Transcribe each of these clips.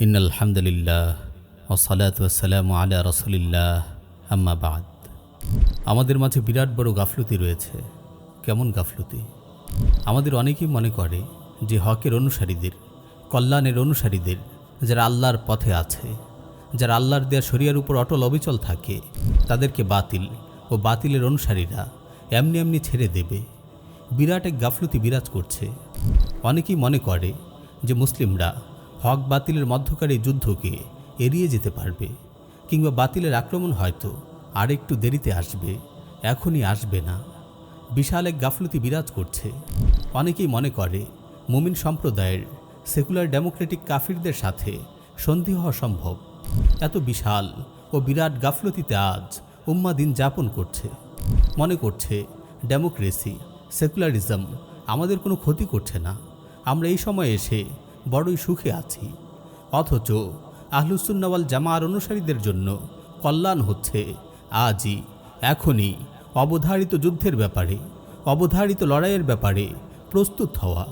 In আলহামদুলিল্লাহ ওসালাত ওসালাম আলা রসুলিল্লাহ, আম্মা বাদ। আমাদের মাঝে বিরাট বড় গাফলতি রয়েছে। কেমন গাফলতি? আমাদের অনেকেই মনে করে যে হকের অনুসারীদের, কল্যাণের অনুসারীদের যারা আল্লাহর পথে আছে, যারা আল্লাহর দেয়া শরিয়ার উপর অটল অবিচল থাকে, তাদেরকে বাতিল ও বাতিলের অনুসারীরা এমনি এমনি ছেড়ে দেবে। বিরাট এক গাফলতি বিরাজ করছে। অনেকেই মনে করে যে মুসলিমরা হক বাতিলের মধ্যকার এই যুদ্ধকে এড়িয়ে যেতে পারবে, কিংবা বাতিলের আক্রমণ হয়তো আর একটু দেরিতে আসবে, এখনই আসবে না। বিশাল এক গাফলতি বিরাজ করছে। অনেকেই মনে করে, মুমিন সম্প্রদায়ের সেকুলার ডেমোক্রেটিক কাফিরদের সাথে সন্ধি হওয়া সম্ভব। এত বিশাল ও বিরাট গাফলতিতে আজ উম্মা দিন যাপন করছে। মনে করছে, ডেমোক্রেসি, সেকুলারিজম আমাদের কোনো ক্ষতি করছে না। আমরা এই সময় এসে বড়ই সুখে আছি। অথচ আহলুসুন্নাওয়াল জামার অনুসারীদের জন্য কল্যাণ হচ্ছে। আজই, এখনই অবধারিত যুদ্ধের ব্যাপারে, অবধারিত লড়াইয়ের ব্যাপারে প্রস্তুত হওয়া।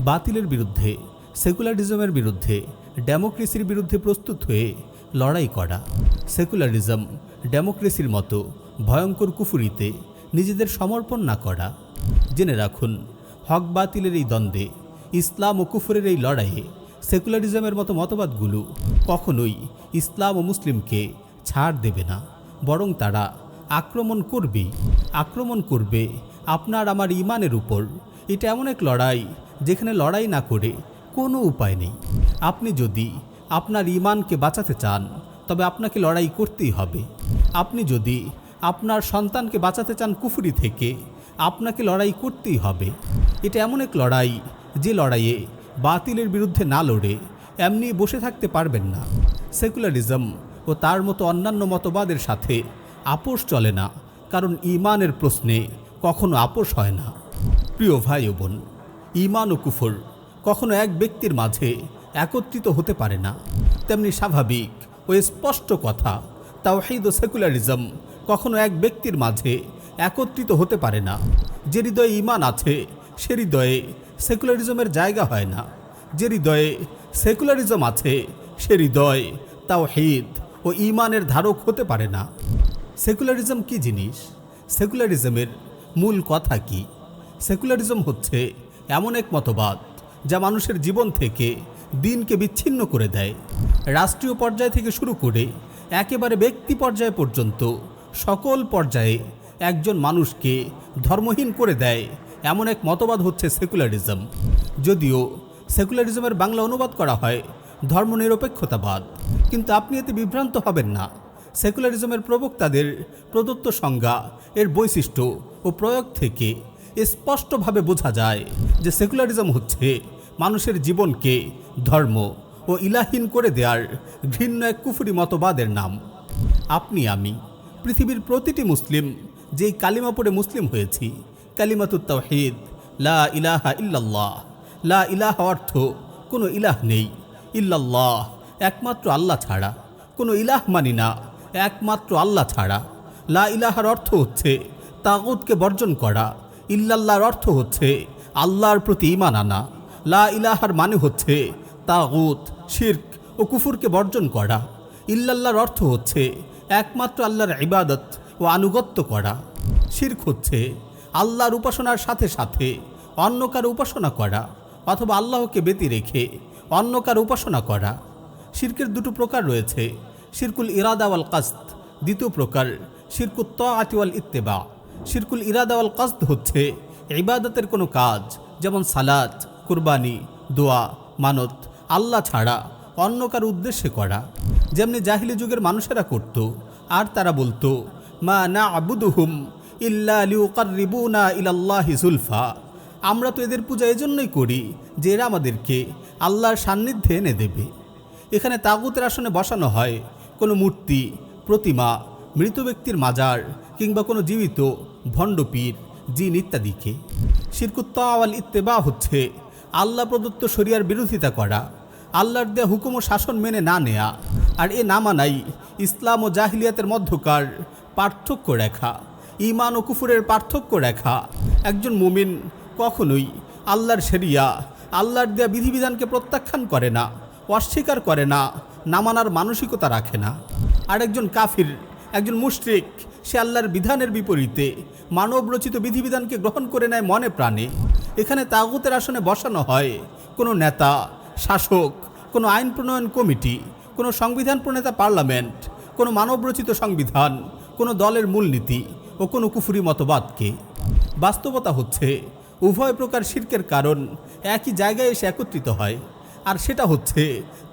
বাতিলের বিরুদ্ধে, সেকুলারিজমের বিরুদ্ধে, ডেমোক্রেসির বিরুদ্ধে প্রস্তুত হয়ে লড়াই করা। সেকুলারিজম, ডেমোক্রেসির মতো ভয়ঙ্কর কুফুরিতে নিজেদের সমর্পণ না করা। জেনে রাখুন, হক বাতিলের এই দ্বন্দ্বে ইসলাম ও কুফরের এই লড়াইয়ে সেকুলারিজমের মতো মতবাদগুলো কখনোই ইসলাম ও মুসলিমকে ছাড় দেবে না। বরং তারা আক্রমণ করবে আক্রমণ করবে আপনার আমার ইমানের উপর। এটা এমন এক লড়াই যেখানে লড়াই না করে কোনো উপায় নেই। আপনি যদি আপনার ইমানকে বাঁচাতে চান, তবে আপনাকে লড়াই করতেই হবে। আপনি যদি আপনার সন্তানকে বাঁচাতে চান কুফুরি থেকে, আপনাকে লড়াই করতেই হবে। এটা এমন এক লড়াই যে লড়াইয়ে বাতিলের বিরুদ্ধে না লড়ে, এমনি বসে থাকতে পারবেন না। সেকুলারিজম ও তার মতো অন্যান্য মতবাদের সাথে আপোষ চলে না, কারণ ইমানের প্রশ্নে কখনো আপোষ হয় না। প্রিয় ভাই ও বোন ইমান ও কুফর কখনো এক ব্যক্তির মাঝে একত্রিত হতে পারে না। তেমনি স্বাভাবিক ও স্পষ্ট কথা, তাওহিদ ও সেকুলারিজম কখনো এক ব্যক্তির মাঝে একত্রিত হতে পারে না। যে হৃদয়ে ইমান আছে, সে হৃদয়ে সেকুলারিজমের জায়গা হয় না। যে হৃদয়ে সেকুলারিজম আছে, সে হৃদয় তাওহিদ ও ইমানের ধারক হতে পারে না। সেকুলারিজম কি জিনিস? সেকুলারিজমের মূল কথা কি? সেকুলারিজম হচ্ছে এমন এক মতবাদ যা মানুষের জীবন থেকে দিনকে বিচ্ছিন্ন করে দেয়। রাষ্ট্রীয় পর্যায় থেকে শুরু করে একেবারে ব্যক্তি পর্যায় পর্যন্ত সকল পর্যায়ে একজন মানুষকে ধর্মহীন করে দেয় এমন এক মতবাদ হচ্ছে সেকুলারিজম। যদিও সেকুলারিজমের বাংলা অনুবাদ করা হয় ধর্মনিরপেক্ষতাবাদ। কিন্তু আপনি এতে বিভ্রান্ত হবেন না। সেকুলারিজমের প্রবক্তাদের প্রদত্ত সংজ্ঞা, এর বৈশিষ্ট্য ও প্রয়োগ থেকে স্পষ্টভাবে বোঝা যায় যে সেকুলারিজম হচ্ছে মানুষের জীবনকে ধর্ম ও ইলাহীন করে দেওয়ার ঘৃণ্য এক কুফুরি মতবাদের নাম। আপনি, আমি, পৃথিবীর প্রতিটি মুসলিম, যেই কালিমা পড়ে মুসলিম হয়েছি কালিমাতুত তাওহিদ। লা ইলাহা ইল্লাল্লাহ। লা ইলাহা অর্থ, কোনো ইলাহ নেই। ইল্লাল্লাহ, একমাত্র আল্লাহ ছাড়া। কোনো ইলাহ মানি না, একমাত্র আল্লাহ ছাড়া। লা ইলাহার অর্থ হচ্ছে তাগুতকে বর্জন করা। ইল্লাল্লাহর অর্থ হচ্ছে আল্লাহর প্রতি ইমান আনা। লা ইলাহার মানে হচ্ছে তাগুত, শির্ক ও কুফুরকে বর্জন করা। ইল্লাল্লাহর অর্থ হচ্ছে একমাত্র আল্লাহর ইবাদত ও আনুগত্য করা। শির্ক হচ্ছে আল্লাহর উপাসনার সাথে সাথে অন্য কারও উপাসনা করা অথবা আল্লাহকে ব্যতি রেখে অন্য কারও উপাসনা করা। শির্কের দুটো প্রকার রয়েছে। শিরকুল ইরাদা ওয়াল কাস্ত দ্বিতীয় প্রকার শিরকুত আতিওয়াল ইত্তেবা। শিরকুল ইরাদা ওয়াল কাস্ত হচ্ছে ইবাদতের কোনো কাজ, যেমন সালাত, কুরবানি, দোয়া, মানত, আল্লাহ ছাড়া অন্য কারও উদ্দেশ্যে করা। যেমনি জাহিলি যুগের মানুষেরা করত, আর তারা বলতো, মা না আবুদুহুম ইল্লা লিউকাররিবুনা ইলাল্লাহি জুলফা আমরা তো এদের পূজা এজন্যই করি, যে এরা আমাদেরকে আল্লাহর সান্নিধ্যে এনে দেবে। এখানে তাগুতের আসনে বসানো হয় কোনো মূর্তি, প্রতিমা, মৃত ব্যক্তির মাজার কিংবা কোনো জীবিত ভণ্ডপীর, জিন ইত্যাদিকে। শিরকুত্তাওয়াল ইত্তেবা হচ্ছে আল্লাহ প্রদত্ত শরিয়ার বিরোধিতা করা, আল্লাহর দেয়া হুকুম ও শাসন মেনে না নেয়া, আর এ না মানাই ইসলাম ও জাহিলিয়াতের মধ্যকার পার্থক্য রেখা। ইমান ও কুফুরের পার্থক্য রেখা। একজন মুমিন কখনোই আল্লাহর শরিয়া, আল্লাহর দেয়া বিধিবিধানকে প্রত্যাখ্যান করে না, অস্বীকার করে না না মানার মানসিকতা রাখে না। আরেকজন কাফির, একজন মুশরিক, সে আল্লাহর বিধানের বিপরীতে মানবরচিত বিধিবিধানকে গ্রহণ করে নেয় মনে প্রাণে। এখানে তাগুতের আসনে বসানো হয় কোনো নেতা, শাসক, কোনো আইন প্রণয়ন কমিটি, কোনো সংবিধান প্রণেতা পার্লামেন্ট, কোনো মানবরচিত সংবিধান, কোনো দলের মূলনীতি। ও কোনো কুফুরি মতবাদকে। বাস্তবতা হচ্ছে, উভয় প্রকার শির্কের কারণ একই জায়গায় এসে একত্রিত হয়, আর সেটা হচ্ছে,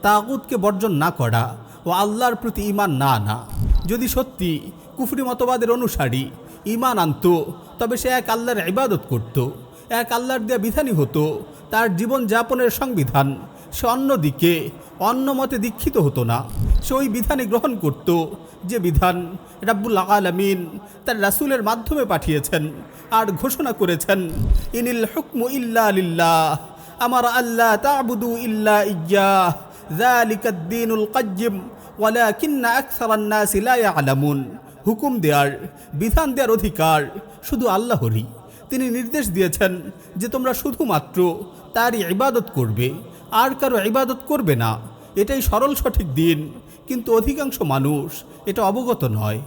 তাগুতকে বর্জন না করা ও আল্লাহর প্রতি ইমান না আনা। যদি সত্যি কুফরি মতবাদের অনুসারী ইমান আনত, তবে সে এক আল্লাহর ইবাদত করত, এক আল্লাহর দেয়া বিধানই হতো, তার জীবন যাপনের সংবিধান সে অন্যদিকে, অন্য মতে দীক্ষিত হতো না। সে ওই বিধানই গ্রহণ করত যে বিধান রাব্বুল আলামিন তার রাসূলের মাধ্যমে পাঠিয়েছেন আর ঘোষণা করেছেন, ইনিল হুকমু ইল্লা লিল্লাহ, আমার আল্লাহ তা'বুদু ইল্লা ইয়্যাহ যালিকাদ দীনুল কাইয়্যিম, ওয়ালাকিন্না আকসারান নাসি লা ইয়ালামুন। হুকুম দেয়ার, বিধান দেওয়ার অধিকার শুধু আল্লাহরই। তিনি নির্দেশ দিয়েছেন যে তোমরা শুধুমাত্র তারই ইবাদত করবে, আর কারও ইবাদত করবে না। এটাই সরল সঠিক দিন। কিন্তু অধিকাংশ মানুষ এটা অবগত নয়।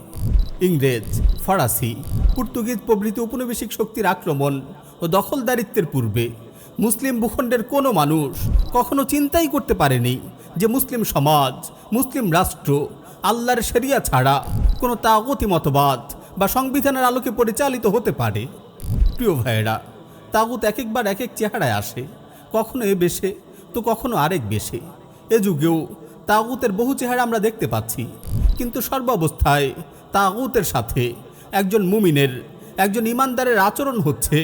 ইংরেজ, ফরাসি, পর্তুগিজ প্রভৃতি উপনিবেশিক শক্তির আক্রমণ ও দখলদারিত্বের পূর্বে মুসলিম ভূখণ্ডের কোনো মানুষ কখনো চিন্তাই করতে পারেনি যে মুসলিম সমাজ, মুসলিম রাষ্ট্র, আল্লাহর শরিয়া ছাড়া কোনো তাগতি, মতবাদ বা সংবিধানের আলোকে পরিচালিত হতে পারে। প্রিয় ভাইয়েরা, তাগুত এক একবার এক এক চেহারায় আসে, কখনো এ বেশে তো কখনো আরেক বেশে। এ যুগেও তাগুতের বহু চেহারা আমরা দেখতে পাচ্ছি। কিন্তু সর্বাবস্থায় তাগুতের সাথে একজন মুমিনের, একজন ইমানদারের আচরণ হচ্ছে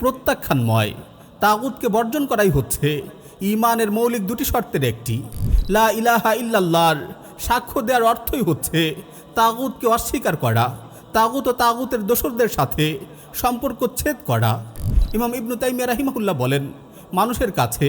প্রত্যাখ্যানময়। তাগুতকে বর্জন করাই হচ্ছে ইমানের মৌলিক দুটি শর্তের একটি। লা ইলাহা ইল্লাল্লাহর সাক্ষ্য দেওয়ার অর্থই হচ্ছে তাগুতকে অস্বীকার করা। তাগুত ও তাগুতের দোসরদের সাথে সম্পর্ক ছেদ করা। ইমাম ইবনু তাইমিয়া রাহিমাহুল্লাহ বলেন, মানুষের কাছে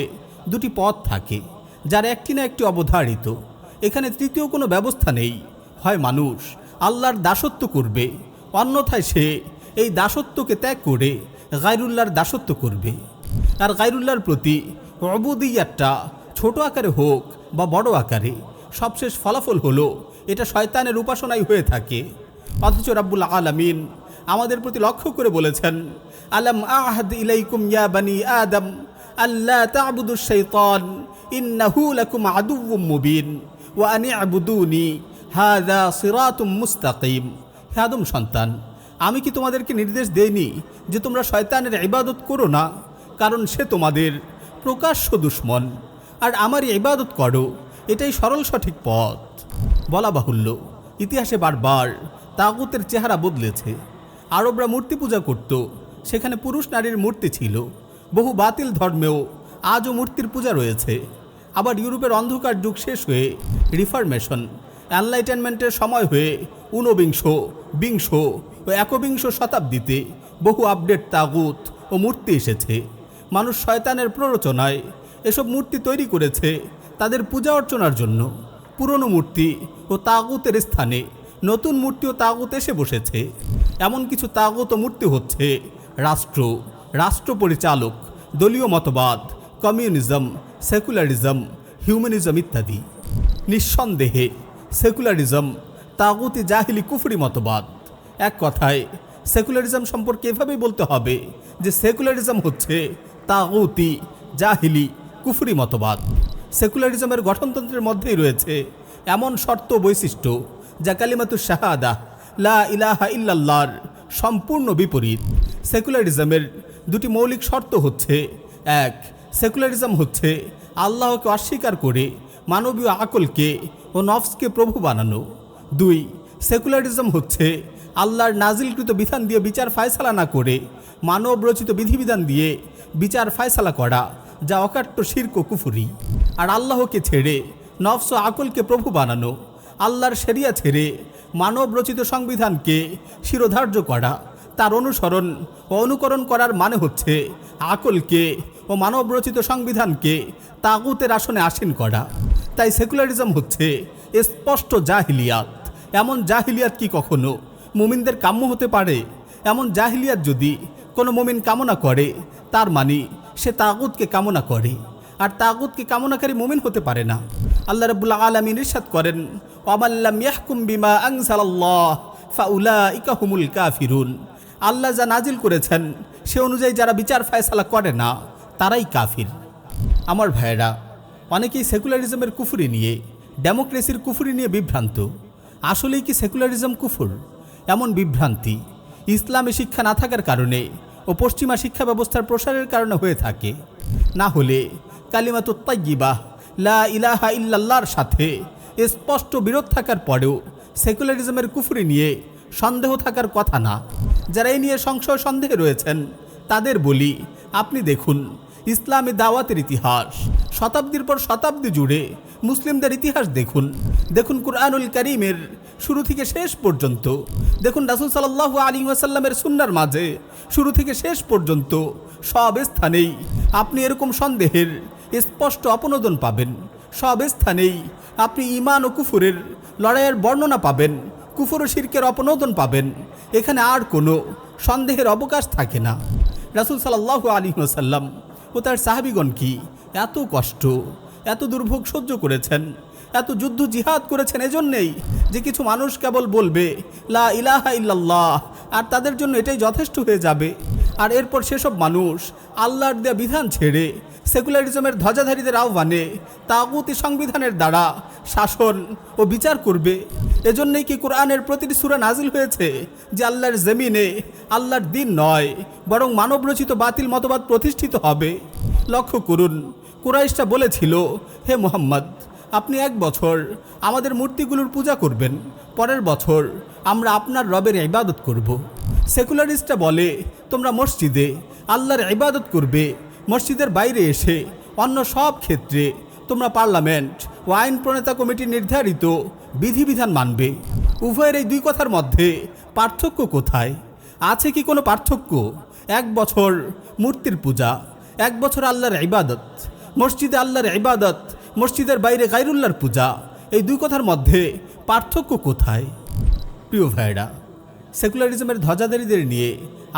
দুটি পথ থাকে। যার একটি না একটি অবধারিত। এখানে তৃতীয় কোনো ব্যবস্থা নেই। হয় মানুষ, আল্লাহর দাসত্ব করবে। অন্যথায় সে এই দাসত্বকে ত্যাগ করে গায়রুল্লাহর দাসত্ব করবে। আর গায়রুল্লাহর প্রতি অবুদিয়ারটা ছোট আকারে হোক বা বড় আকারে, সবশেষ ফলাফল হলো এটা শয়তানের উপাসনাই হয়ে থাকে। অথচ রাব্বুল আলামিন আমাদের প্রতি লক্ষ্য করে বলেছেন, আলম আহাদ ইলাইকুম ইয়া বানি আদম আল্লাহ তা'বুদু শাইতান ইন্নাহু লাকুম আদুউম মুবিন ওয়া আনি মুস্তাকিম। সন্তান, আমি কি তোমাদেরকে নির্দেশ দেইনি যে তোমরা শয়তানের ইবাদত করো না? কারণ সে তোমাদের প্রকাশ্য দুশ্মন। আর আমার ইবাদত করো, এটাই সরল সঠিক পথ। বলা বাহুল্য, ইতিহাসে বারবার তাগুতের চেহারা বদলেছে। আরবরা মূর্তি পূজা করত, সেখানে পুরুষ নারীর মূর্তি ছিল। বহু বাতিল ধর্মেও আজও মূর্তির পূজা রয়েছে। আবার ইউরোপের অন্ধকার যুগ শেষ হয়ে রিফরমেশন, এনলাইটেনমেন্টের সময় হয়ে ঊনবিংশ, বিংশ ও একবিংশ শতাব্দীতে বহু আপডেট তাগুত ও মূর্তি এসেছে। মানুষ শয়তানের প্ররোচনায় এসব মূর্তি তৈরি করেছে তাদের পূজা অর্চনার জন্য। পুরনো মূর্তি ও তাগুতের স্থানে নতুন মূর্তি ও তাগুত এসে বসেছে। এমন কিছু তাগুত ও মূর্তি হচ্ছে রাষ্ট্র রাষ্ট্র পরিচালক, দলীয় মতবাদ, কমিউনিজম সেকুলারিজম, হিউম্যানিজম ইত্যাদি। নিঃসন্দেহে, সেকুলারিজম তাগুতি জাহিলি কুফরি মতবাদ। এক কথায়, সেকুলারিজম সম্পর্কে এভাবেই বলতে হবে যে সেকুলারিজম হচ্ছে তাগুতি জাহিলি কুফরি মতবাদ। সেকুলারিজমের গঠনতন্ত্রের মধ্যেই রয়েছে এমন শর্ত বৈশিষ্ট্য যা কালিমাতু শাহাদা, লা ইলাহা ইল্লাল্লাহর সম্পূর্ণ বিপরীত। সেকুলারিজমের দুটি মৌলিক শর্ত হচ্ছে, এক সেকুলারিজম হচ্ছে আল্লাহকে অস্বীকার করে মানবীয় আকলকে ও নফসকে প্রভু বানানো। দুই, সেকুলারিজম হচ্ছে আল্লাহর নাজিলকৃত বিধান দিয়ে বিচার ফায়সালা না করে মানব রচিত বিধিবিধান দিয়ে বিচার ফায়সালা করা, যা অকাট্য শির্ক কুফুরি। আর আল্লাহকে ছেড়ে নফস ও আকলকে প্রভু বানানো, আল্লাহর সেরিয়া ছেড়ে মানব রচিত সংবিধানকে শিরোধার্য করা, তার অনুসরণ ও অনুকরণ করার মানে হচ্ছে আকলকে ও মানব রচিত সংবিধানকে তাগুতের আসনে আসীন করা। তাই সেকুলারিজম হচ্ছে স্পষ্ট জাহিলিয়াত। এমন জাহিলিয়াত কি কখনো? মুমিনদের কাম্য হতে পারে। এমন জাহিলিয়াত যদি কোনো মুমিন কামনা করে, তার মানে সে তাগুতকে কামনা করে। আর তাগুতকে কামনাকারী মুমিন হতে পারে না। আল্লাহ রাব্বুল আলামিন ইরশাদ করেন ওয়ামাল্লাম ইয়াহকুম বিমা আনজালাল্লাহ ফাউলাইকা হুমুল কাফিরুন। আল্লাহ যা নাজিল করেছেন, সে অনুযায়ী যারা বিচার ফায়সালা করে না তারাই কাফির। আমার ভাইয়েরা, অনেকেই সেকুলারিজমের কুফুরি নিয়ে, ডেমোক্রেসির কুফুরি নিয়ে বিভ্রান্ত। আসলেই কি সেকুলারিজম কুফুর? এমন বিভ্রান্তি। ইসলামে শিক্ষা না থাকার কারণে ও পশ্চিমা শিক্ষা ব্যবস্থার প্রসারের কারণে হয়ে থাকে। না হলে কালিমাত তাইয়িবাহ লা ইলাহা ইল্লাল্লাহর সাথে স্পষ্ট বিরোধ থাকার পরেও সেকুলারিজমের কুফুরি নিয়ে সন্দেহ থাকার কথা না। যারা এই নিয়ে সংশয় সন্দেহে রয়েছেন, তাদের বলি, আপনি দেখুন ইসলামী দাওয়াতের ইতিহাস। শতাব্দীর পর শতাব্দী জুড়ে মুসলিমদের ইতিহাস দেখুন। দেখুন কুরআনুল করিমের শুরু থেকে শেষ পর্যন্ত। দেখুন রাসুল সাল্লাহ আলী ওয়াসাল্লামের সুন্নার মাঝে শুরু থেকে শেষ পর্যন্ত সব স্থানেই আপনি এরকম সন্দেহের স্পষ্ট অপনোদন পাবেন। সব স্থানেই আপনি ইমান ও কুফুরের লড়াইয়ের বর্ণনা পাবেন, কুফুর ও শিরকের অপনোদন পাবেন। এখানে আর কোনো সন্দেহের অবকাশ থাকে না। রাসুল সাল্লাহ আলী ওসাল্লাম ও তার সাহাবিগণ কি? এত কষ্ট, এত দুর্ভোগ সহ্য করেছেন, এত যুদ্ধ জিহাদ করেছেন এজন্যেই যে কিছু মানুষ কেবল বলবে, লা ইলাহা ইল্লাল্লাহ আর তাদের জন্য এটাই যথেষ্ট হয়ে যাবে। আর এরপর সেসব মানুষ আল্লাহর দেয়া বিধান ছেড়ে সেকুলারিজমের ধ্বজাধারীদের আহ্বানে তাগুতি সংবিধানের দ্বারা শাসন ও বিচার করবে এজন্যই কি কোরআনের প্রতিটি সূরা নাজিল হয়েছে যে আল্লাহর জমিনে আল্লাহর দিন নয়, বরং মানবরচিত বাতিল মতবাদ প্রতিষ্ঠিত হবে লক্ষ্য করুন কুরাইশটা বলেছিল, হে মোহাম্মদ, আপনি এক বছর আমাদের মূর্তিগুলোর পূজা করবেন, পরের বছর আমরা আপনার রবের ইবাদত করব। সেকুলারিস্টরা বলে, তোমরা মসজিদে আল্লাহর ইবাদত করবে মসজিদের বাইরে এসে অন্য সব ক্ষেত্রে তোমরা পার্লামেন্ট ও আইন প্রণেতা কমিটি নির্ধারিত বিধিবিধান মানবে। উভয়ের এই দুই কথার মধ্যে পার্থক্য কোথায়? আছে কি কোনো পার্থক্য? এক বছর মূর্তির পূজা, এক বছর আল্লাহর ইবাদত, মসজিদে আল্লাহর ইবাদত, মসজিদের বাইরে গাইরুল্লাহর পূজা, এই দুই কথার মধ্যে পার্থক্য কোথায়? প্রিয় ভাইরা সেকুলারিজমের ধ্বজাধারীদের নিয়ে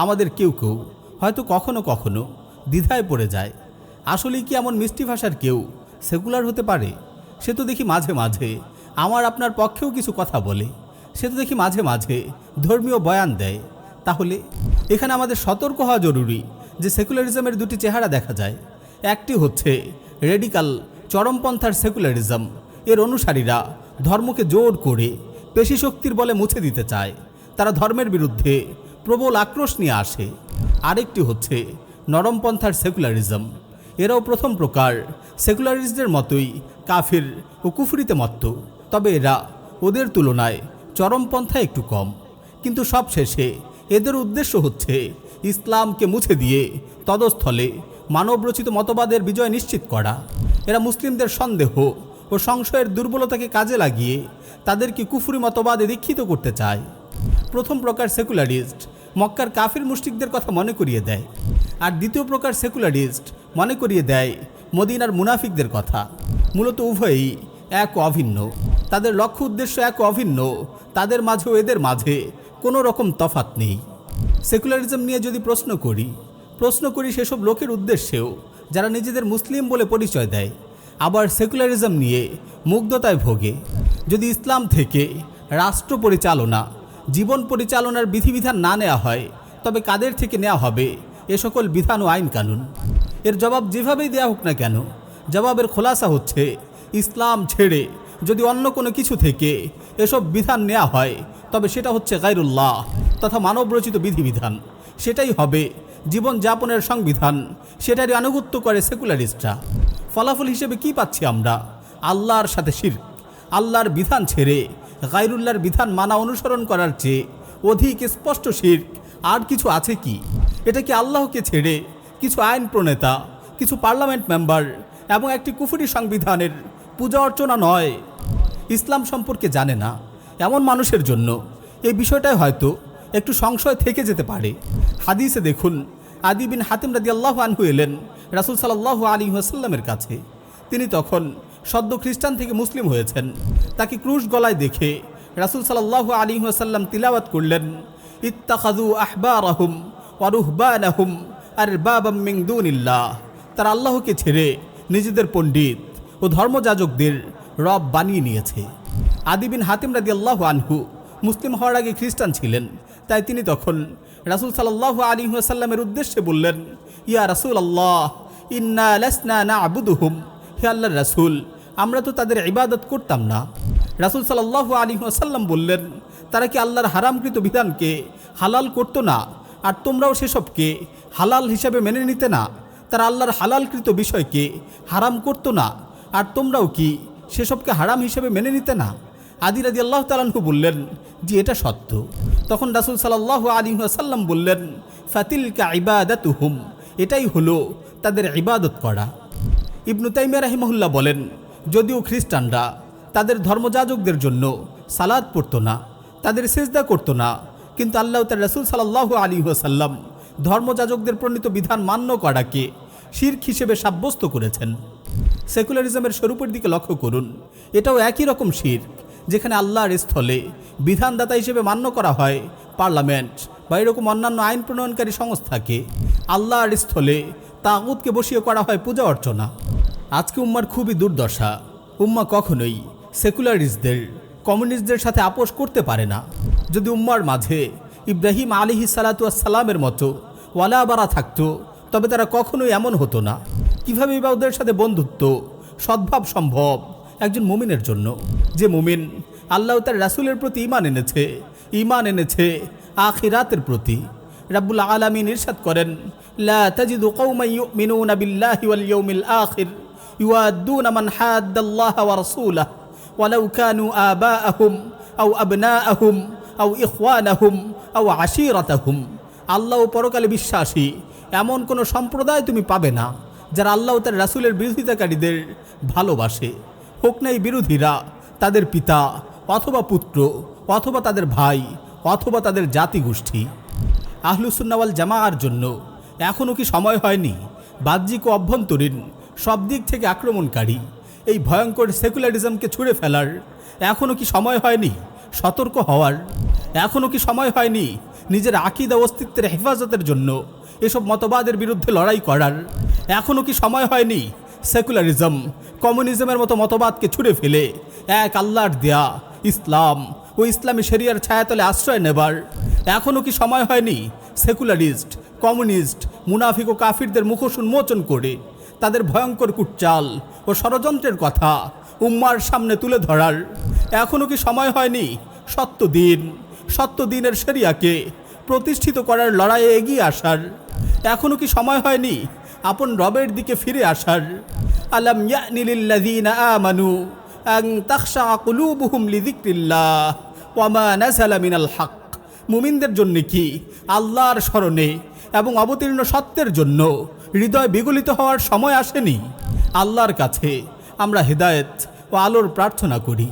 আমাদের কেউ কেউ হয়তো কখনো কখনো দ্বিধায় পড়ে যায়। আসলে কি এমন মিষ্টি ভাষার কেউ? সেকুলার হতে পারে? সে তো দেখি মাঝে মাঝে আমার আপনার পক্ষেও কিছু কথা বলে। সে তো দেখি মাঝে মাঝে ধর্মীয় বয়ান দেয়। তাহলে এখানে আমাদের সতর্ক হওয়া জরুরি যে সেকুলারিজমের দুটি চেহারা দেখা যায়। একটি হচ্ছে রেডিকাল চরমপন্থার সেকুলারিজম। এর অনুসারীরা ধর্মকে জোর করে পেশি শক্তির বলে মুছে দিতে চায়। তারা ধর্মের বিরুদ্ধে প্রবল আক্রোশ নিয়ে আসে। আরেকটি হচ্ছে নরমপন্থার সেকুলারিজম। এরাও প্রথম প্রকার। সেকুলারিস্টদের মতোই কাফির ও কুফরিতে মত্ত। তবে এরা ওদের তুলনায় চরমপন্থা একটু কম। কিন্তু সব শেষে এদের উদ্দেশ্য হচ্ছে ইসলামকে মুছে দিয়ে তদস্থলে মানবরচিত মতবাদের বিজয় নিশ্চিত করা। এরা মুসলিমদের সন্দেহ ও সংশয়ের দুর্বলতাকে কাজে লাগিয়ে তাদেরকে কুফুরি মতবাদে দীক্ষিত করতে চায়। প্রথম প্রকার সেকুলারিস্ট মক্কার কাফির মুশরিকদের কথা মনে করিয়ে দেয়। আর দ্বিতীয় প্রকার সেকুলারিস্ট মনে করিয়ে দেয় মদিনার মুনাফিকদের কথা। মূলত উভয়ই এক অভিন্ন। তাদের লক্ষ্য উদ্দেশ্য এক অভিন্ন। তাদের মাঝেও এদের মাঝে কোনো রকম তফাত নেই। সেকুলারিজম নিয়ে যদি প্রশ্ন করি প্রশ্ন করি সেসব লোকের উদ্দেশ্যেও, যারা নিজেদের মুসলিম বলে পরিচয় দেয়। আবার সেকুলারিজম নিয়ে মুগ্ধতায় ভোগে। যদি ইসলাম থেকে রাষ্ট্র পরিচালনা জীবন পরিচালনার বিধিবিধান না নেওয়া হয়, তবে কাদের থেকে নেওয়া হবে? এ সকল বিধান ও আইন কানুন। এর জবাব যেভাবেই দেওয়া হোক না কেন, জবাবের খোলাসা হচ্ছে, ইসলাম ছেড়ে যদি অন্য কোনো কিছু থেকে এসব বিধান নেওয়া হয়, তবে সেটা হচ্ছে গাইরুল্লাহ তথা মানবরচিত বিধিবিধান। সেটাই হবে জীবনযাপনের সংবিধান, সেটারই আনুগত্য করে সেকুলারিস্টরা। ফলাফল হিসেবে কি পাচ্ছি আমরা? আল্লাহর সাথে শির আল্লাহর বিধান ছেড়ে গাইরুল্লাহর বিধান মানা অনুসরণ করার চেয়ে অধিক স্পষ্ট শির আর কিছু আছে কি? এটা কি আল্লাহকে ছেড়ে কিছু আইন প্রণেতা, কিছু পার্লামেন্ট মেম্বার এবং একটি কুফুরি সংবিধানের পূজা অর্চনা নয়? ইসলাম সম্পর্কে জানে না এমন মানুষের জন্য। এই বিষয়টাই হয়তো একটু সংশয় থেকে যেতে পারে। হাদিসে দেখুন, আদি বিন হাতিম রাদি আল্লাহ আনহু এলেন রাসুল সাল্লাহ আলী আসাল্লামের কাছে। তিনি তখন সদ্য খ্রিস্টান থেকে মুসলিম হয়েছেন। তাকে ক্রুশ গলায় দেখে রাসুল সাল্লাহ আলী আসাল্লাম তিলাওয়াত করলেন ইত্তাখাদু আহবা রাহুম ওয়ারুহবানাহুম আর বাবাম মিং দুনিল্লাহ। তারা আল্লাহকে ছেড়ে নিজেদের পণ্ডিত ও ধর্মযাজকদের রব বানিয়ে নিয়েছে। আদিবিন হাতিম রাদি আল্লাহ আনহু মুসলিম হওয়ার আগে খ্রিস্টান ছিলেন। তাই তিনি তখন রাসুল সাল্লাহ আলী আসাল্লামের উদ্দেশ্যে বললেন, ইয়া রাসুল আল্লাহ ইন্না লাসনা না আবুদুহুম হে আল্লাহর রাসুল আমরা তো তাদের ইবাদত করতাম না। রাসুল সাল্লাহ আলী আসাল্লাম বললেন, তারা কি আল্লাহর হারামকৃত বিধানকে হালাল করতো না? আর তোমরাও সেসবকে হালাল হিসাবে মেনে নিতে না? তারা আল্লাহর হালালকৃত বিষয়কে হারাম করতো না। আর তোমরাও কি সেসবকে হারাম হিসেবে মেনে নিতে না? আদি আল্লাহ তালাহু বললেন যে এটা সত্য। তখন রাসুল সাল্লাহ আলী আসাল্লাম বললেন ফাতিল কা ইবাদাতুহুম। এটাই হলো তাদের ইবাদত করা। ইবনু তাইমিয়া রাহিমহুল্লাহ বলেন যদিও খ্রিস্টানরা তাদের ধর্মযাজকদের জন্য সালাদ পড়তো না, তাদের সেজদা করতো না, কিন্তু আল্লাহ তার রসুল সাল্লাহ আলী সাল্লাম ধর্মযাজকদের প্রণীত বিধান মান্য করাকে শির্ক হিসেবে সাব্যস্ত করেছেন। সেকুলারিজমের স্বরূপের দিকে লক্ষ্য করুন, এটাও একই রকম শির্ক, যেখানে আল্লাহর স্থলে বিধানদাতা হিসেবে মান্য করা হয় পার্লামেন্ট বা এরকম অন্যান্য আইন প্রণয়নকারী সংস্থাকে। আল্লাহর স্থলে তাগুতকে বসিয়ে করা হয় পূজা অর্চনা। আজকে উম্মার খুবই দুর্দশা। উম্মা কখনোই সেকুলারিস্টদের, কমিউনিস্টদের সাথে আপোষ করতে পারে না। যদি উম্মার মাঝে ইব্রাহিম আলিহি সালাতামের মতো ওয়ালাবারা থাকতো, তবে তারা কখনোই এমন হতো না। কীভাবে বা ওদের সাথে বন্ধুত্ব সদ্ভাব সম্ভব একজন মুমিনের জন্য? যে মুমিন আল্লাহ তার রাসুলের প্রতি ইমান এনেছে ইমান এনেছে আখিরাতের প্রতি। রাব্বুল আলামিন ইরশাদ করেন, লা তাজিদু কওমান ইউমিনুনা বিল্লাহি ওয়াল আখির। ইউআদ্দুনা মান হাদ্দাল্লাহ ওয়া রাসূলাহু ওয়ালাউ কানু আবাআহুম আও আবনাআহুম আও ইখওয়ানাহুম আও আশিরাতাহুম আল্লাহ পরকালে বিশ্বাসী, এমন কোনো সম্প্রদায় তুমি পাবে না, যারা আল্লাহ তার রাসূলের বিরোধিতাকারীদের ভালোবাসে। হোক না বিরোধীরা তাদের পিতা অথবা পুত্র অথবা তাদের ভাই অথবা তাদের জাতিগোষ্ঠী। আহলুসুন্নাওয়াল জামাআর জন্য এখনও কি সময় হয়নি? বাহ্যিক ও অভ্যন্তরীণ সব দিক থেকে আক্রমণকারী। এই ভয়ঙ্কর সেকুলারিজমকে ছুঁড়ে ফেলার। এখনও কি সময় হয়নি? সতর্ক হওয়ার। এখনও কি সময় হয়নি? নিজের আকিদা অস্তিত্বের হেফাজতের জন্য এসব মতবাদের বিরুদ্ধে লড়াই করার। এখনও কি সময় হয়নি? সেকুলারিজম, কমিউনিজমের মতো মতবাদকে ছুঁড়ে ফেলে এক আল্লাহর দেয়া ইসলাম ও ইসলামী শরিয়ার ছায়াতলে আশ্রয় নেবার। এখনও কি সময় হয়নি? সেকুলারিস্ট, কমিউনিস্ট, মুনাফিক ও কাফিরদের মুখোশ উন্মোচন করে তাদের ভয়ঙ্কর কুটচাল ও ষড়যন্ত্রের কথা উম্মার সামনে তুলে ধরার। এখনও কি সময় হয়নি? সত্য দিন, সত্য দিনের শরিয়াকে প্রতিষ্ঠিত করার লড়াইয়ে এগিয়ে আসার। এখনও কি সময় হয়নি? আপন রবের দিকে ফিরে আসার। আলাম ইয়ানিলিল্লাযীনা আমানু মুমিনদের জন্য কি? আল্লাহর স্মরণে এবং অবতীর্ণ সত্যের জন্য হৃদয় বিগলিত হওয়ার সময় আসেনি। আল্লাহর কাছে আমরা হেদায়েত ও আলোর প্রার্থনা করি।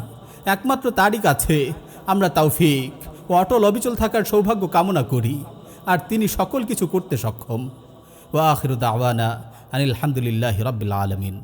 একমাত্র তারই কাছে আমরা তাওফিক ও অটল অবিচল থাকার সৌভাগ্য কামনা করি আর তিনি সকল কিছু করতে সক্ষম। ওয়া আখিরুদ আনিল রবিল্লা আলমিন আলামিন।